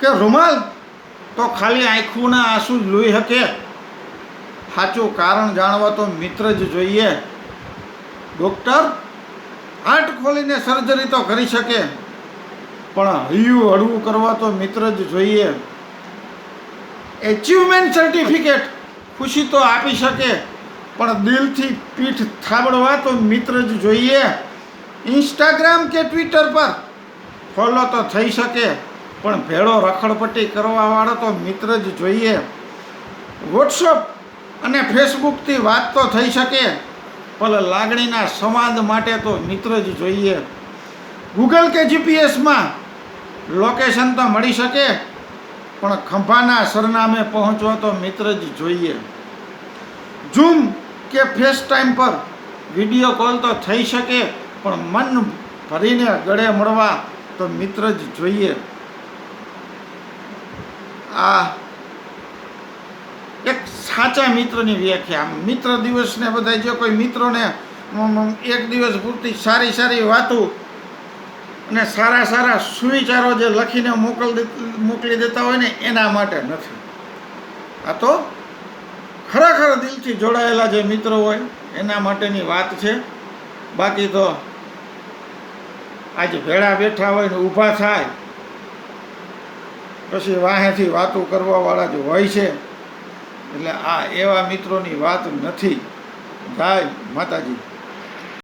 કે રૂમાલ? તો ખાલી આંખોના આંસુ જ લોહી શકે સાચું કારણ જાણવા તો મિત્ર જ જોઈએ. ડૉક્ટર હાર્ટ ખોલીને સર્જરી તો કરી શકે. પણ હૈયું હળવું કરવા તો મિત્ર જ જોઈએ. એચિવમેન્ટ સર્ટિફિકેટ ખુશી તો આપી શકે, પણ દિલથી પીઠ થાબડવા તો મિત્ર જ જોઈએ. ઇન્સ્ટાગ્રામ કે ટ્વિટર પર? ફોલો તો થઈ શકે. પણ ભેળો રખડપટ્ટી કરવાવાળો તો મિત્ર જ જોઈએ. વોટ્સઅપ અને ફેસબુકથી વાત તો થઈ શકે, પણ લાગણીના સંવાદ માટે તો મિત્ર જ જોઈએ. ગૂગલ કે જીપીએસમાં લોકેશન તો મળી શકે, પણ ખંભાના સરનામે પહોંચવા તો મિત્ર જ જોઈએ. ઝૂમ કે ફેસ ટાઈમ પર વીડિયો કોલ તો થઈ શકે, પણ મન ભરીને ગળે મળવા તો મિત્ર જ જોઈએ. આ એક સાચા મિત્રની વ્યાખ્યા. મિત્ર દિવસને બધા જે કોઈ મિત્રોને એક દિવસ પૂરતી સારી સારી વાતો અને સારા સારા સુવિચારો જે લખીને મોકલ મોકલી દેતા હોય ને એના માટે નથી. આ તો ખરેખર દિલથી જોડાયેલા જે મિત્રો હોય એના માટેની વાત છે. બાકી તો આજે ભેળા બેઠા હોય ને ઊભા થાય પછી વાહેથી વાતો કરવાવાળા જ હોય છે. એટલે આ એવા મિત્રોની વાત નથી. જાય માતાજી.